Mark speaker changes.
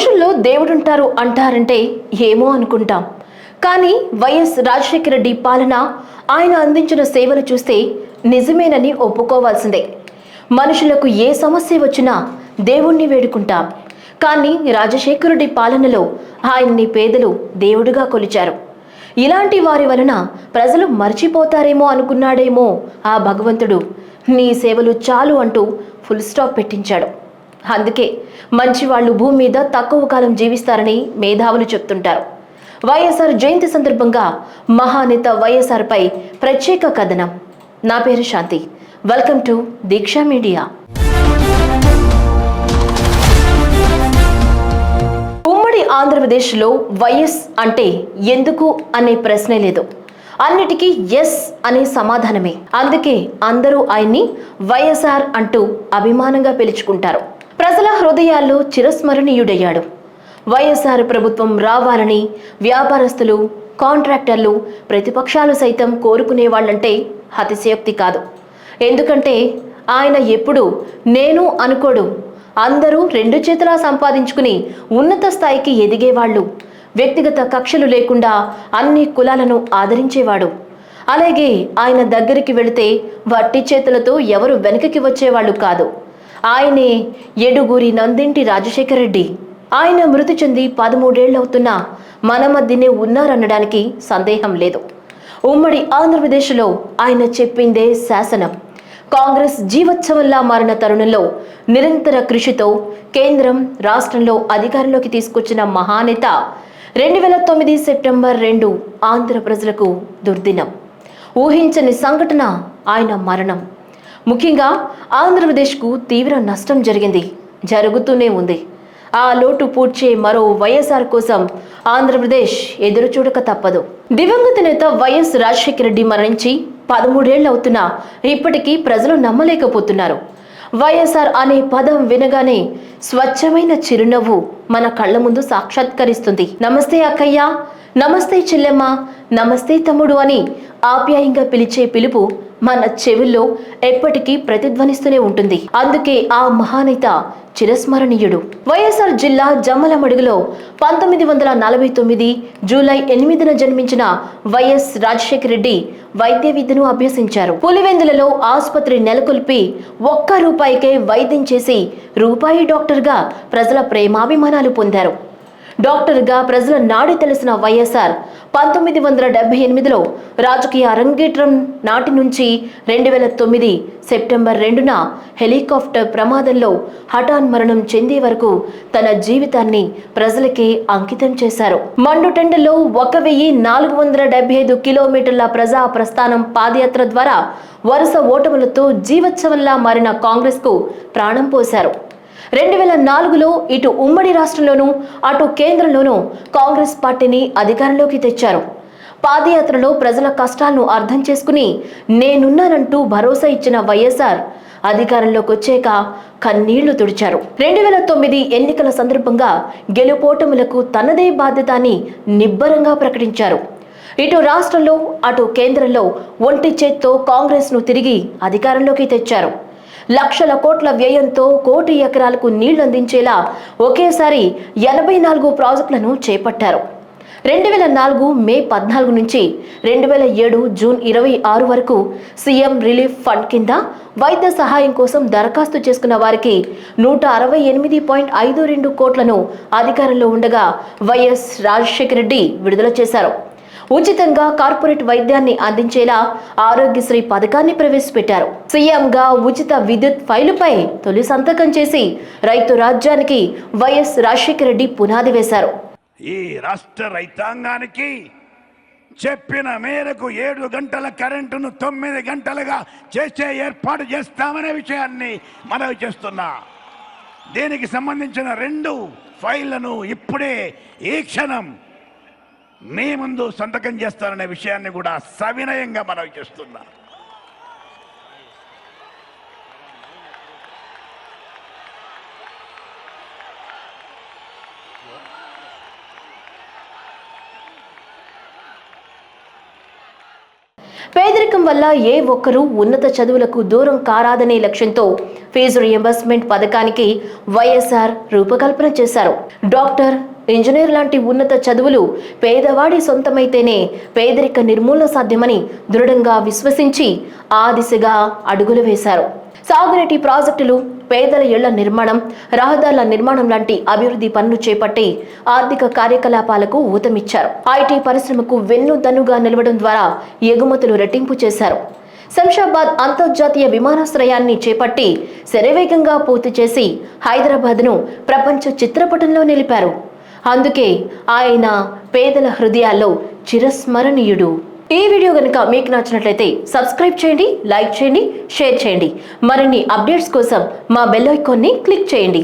Speaker 1: మనుషుల్లో దేవుడుంటారు అంటారంటే ఏమో అనుకుంటాం. కానీ వైఎస్ రాజశేఖర రెడ్డి పాలన ఆయన అందించిన సేవలు చూస్తే నిజమేనని ఒప్పుకోవాల్సిందే. మనుషులకు ఏ సమస్య వచ్చినా దేవుణ్ణి వేడుకుంటాం. కానీ రాజశేఖరుడి పాలనలో ఆయన్ని పేదలు దేవుడుగా కొలిచారు. ఇలాంటి వారి వలన ప్రజలు మర్చిపోతారేమో అనుకున్నాడేమో ఆ భగవంతుడు. నీ సేవలు చాలు అంటూ ఫుల్ స్టాప్ పెట్టించాడు. అందుకే మంచి వాళ్ళు భూమి మీద తక్కువ కాలం జీవిస్తారని మేధావులు చెప్తుంటారు. వైఎస్ఆర్ జయంతి సందర్భంగా మహానేత వైఎస్ఆర్ పై ప్రత్యేక కథనం. నా పేరు Shanti. Welcome to Deeksha media. ఉమ్మడి ఆంధ్రప్రదేశ్లో వైఎస్ అంటే ఎందుకు అనే ప్రశ్నే లేదు. అన్నిటికీ ఎస్ అనే సమాధానమే. అందుకే అందరూ ఆయన్ని వైఎస్ఆర్ అంటూ అభిమానంగా పిలుచుకుంటారు. ప్రజల హృదయాల్లో చిరస్మరణీయుడయ్యాడు. వైఎస్ఆర్ ప్రభుత్వం రావాలని వ్యాపారస్తులు కాంట్రాక్టర్లు ప్రతిపక్షాలు సైతం కోరుకునే వాళ్ళంటే అతిశయోక్తి కాదు. ఎందుకంటే ఆయన ఎప్పుడు నేను అనుకోడు అందరూ రెండు చేతులా సంపాదించుకుని ఉన్నత స్థాయికి ఎదిగేవాళ్ళు. వ్యక్తిగత కక్షలు లేకుండా అన్ని కులాలను ఆదరించేవాడు. అలాగే ఆయన దగ్గరికి వెళితే వట్టి చేతులతో ఎవరు వెనుకకి వచ్చేవాళ్ళు కాదు. ఆయనే ఎడుగురి నందింటి రాజశేఖర రెడ్డి ఆయన మృతి చెంది పదమూడేళ్ళవుతున్నా మన మధ్యనే ఉన్నారనడానికి సందేహం లేదు. ఉమ్మడి ఆంధ్రప్రదేశ్లో ఆయన చెప్పిందే శాసనం. కాంగ్రెస్ జీవోత్సవంలా మారిన తరుణంలో నిరంతర కృషితో కేంద్రం రాష్ట్రంలో అధికారంలోకి తీసుకొచ్చిన మహానేత రెండు వేల తొమ్మిది సెప్టెంబర్ రెండు ఆంధ్ర ప్రజలకు దుర్దినం. ఊహించని సంఘటన ఆయన మరణం. ముఖ్యంగా ఆంధ్రప్రదేశ్కు తీవ్ర నష్టం జరిగింది. జరుగుతూనే ఉంది. ఆ లోటు పూడ్చే మరో వైఎస్ఆర్ కోసం ఆంధ్రప్రదేశ్ ఎదురు చూడక తప్పదు. దివంగత నేత వైఎస్ రాజశేఖర రెడ్డి మరణించి పదమూడేళ్ళవుతున్నా ఇప్పటికీ ప్రజలు నమ్మలేకపోతున్నారు. వైఎస్ఆర్ అనే పదం వినగానే స్వచ్ఛమైన చిరునవ్వు మన కళ్ళ ముందు సాక్షాత్కరిస్తుంది. నమస్తే అక్కయ్య నమస్తే చెల్లెమ్మ నమస్తే తమ్ముడు అని ఆప్యాయంగా పిలిచే పిలుపు మన చెవుల్లో ఎప్పటికీ ప్రతిధ్వనిస్తూనే ఉంటుంది. అందుకే ఆ మహానేత చిరస్మరణీయుడు. వైఎస్ఆర్ జిల్లా జమ్మలమడుగులో పంతొమ్మిది వందల నలభై తొమ్మిది జూలై ఎనిమిదిన జన్మించిన వైఎస్ రాజశేఖర రెడ్డి వైద్య విద్యను అభ్యసించారు. పులివెందులలో ఆసుపత్రి నెలకొల్పి ఒక్క రూపాయికే వైద్యం చేసి రూపాయి డాక్టర్గా ప్రజల ప్రేమాభిమానాలు పొందారు. డాక్టర్గా ప్రజల నాడి తెలిసిన వైఎస్ఆర్ పంతొమ్మిది వందల డెబ్బై ఎనిమిదిలో రాజకీయ అరంగేట్రం నాటి నుంచి రెండు వేల తొమ్మిది సెప్టెంబర్ రెండున హెలికాప్టర్ ప్రమాదంలో హఠాన్ మరణం చెందే వరకు తన జీవితాన్ని ప్రజలకే అంకితం చేశారు. మండుటెండలో ఒక వెయ్యి నాలుగు వందల డెబ్బై ఐదు కిలోమీటర్ల ప్రజా ప్రస్థానం పాదయాత్ర ద్వారా వరుస ఓటములతో జీవోత్సవంలా మారిన కాంగ్రెస్కు ప్రాణం పోశారు. రెండు వేల నాలుగులో ఇటు ఉమ్మడి రాష్ట్రంలోనూ అటు కేంద్రంలోనూ కాంగ్రెస్ పార్టీని అధికారంలోకి తెచ్చారు. పాదయాత్రలో ప్రజల కష్టాలను అర్థం చేసుకుని నేనున్నానంటూ భరోసా ఇచ్చిన వైఎస్ఆర్ అధికారంలోకి వచ్చాక కన్నీళ్ళు తుడిచారు. రెండు వేల తొమ్మిది ఎన్నికల సందర్భంగా గెలుపోటములకు తనదే బాధ్యత అని నిబ్బరంగా ప్రకటించారు. ఇటు రాష్ట్రంలో అటు కేంద్రంలో ఒంటి చేత్తో కాంగ్రెస్ను తిరిగి అధికారంలోకి తెచ్చారు. లక్షల కోట్ల వ్యయంతో కోటి ఎకరాలకు నీళ్ళు అందించేలా ఒకేసారి ఎనభై నాలుగు ప్రాజెక్టులను చేపట్టారు. రెండు వేల నాలుగు మే పద్నాలుగు నుంచి రెండు వేల ఏడు జూన్ ఇరవై ఆరు వరకు సీఎం రిలీఫ్ ఫండ్ కింద వైద్య సహాయం కోసం దరఖాస్తు చేసుకున్న వారికి నూట అరవై ఎనిమిది పాయింట్ ఐదు రెండు కోట్లను అధికారంలో ఉండగా వైఎస్ రాజశేఖర రెడ్డి విడుదల చేశారు. ఉచితంగా కార్పొరేట్ వైద్యాన్ని అందించేలా ఆరోగ్యశ్రీ పథకాన్ని ప్రవేశపెట్టారు. సీఎంగా ఉచిత విద్యుత్ ఫైలుపై తొలి సంతకం చేసి రైతు రాజ్యానికి వైఎస్ రాజశేఖర రెడ్డి పునాది వేశారు.
Speaker 2: ఈ రాష్ట్ర రైతాంగానికి చెప్పిన మేరకు ఏడు గంటల కరెంటును తొమ్మిది గంటలుగా చేసే ఏర్పాటు చేస్తామనే విషయాన్ని మనవి చేస్తున్నా. దీనికి సంబంధించిన రెండు ఫైళ్ళను ఇప్పుడే ఈ క్షణం మీ ముందు సంతకం చేస్తారనే విషయాన్ని కూడా సవినయంగా మనవి చేస్తున్నా.
Speaker 1: పేదరికం వల్ల ఏ ఒక్కరూ ఉన్నత చదువులకు దూరం కారాదనే లక్ష్యంతో ఫీజు రియంబర్స్మెంట్ పథకానికి వైఎస్ఆర్ రూపకల్పన చేశారు. డాక్టర్ ఇంజనీర్ లాంటి ఉన్నత చదువులు పేదవాడి సొంతమైతేనే పేదరిక నిర్మూలన సాధ్యమని దృఢంగా విశ్వసించి ఆ దిశగా అడుగులు వేశారు. సాగునీటి ప్రాజెక్టులు పేదల ఇళ్ళ నిర్మాణం రహదారుల నిర్మాణం లాంటి అభివృద్ధి పనులు చేపట్టి ఆర్థిక కార్యకలాపాలకు ఊతమిచ్చారు. ఐటీ పరిశ్రమకు వెన్నుదన్నుగా నిలవడం ద్వారా ఎగుమతులు రెట్టింపు చేశారు. శంషాబాద్ అంతర్జాతీయ విమానాశ్రయాన్ని చేపట్టి శరవేగంగా పూర్తి చేసి హైదరాబాద్ను ప్రపంచ చిత్రపటంలో నిలిపారు. అందుకే ఆయన పేదల హృదయాల్లో చిరస్మరణీయుడు. ఈ వీడియో కనుక మీకు నచ్చినట్లయితే సబ్స్క్రైబ్ చేయండి లైక్ చేయండి షేర్ చేయండి. మరిన్ని అప్డేట్స్ కోసం మా బెల్ ఐకాన్ని క్లిక్ చేయండి.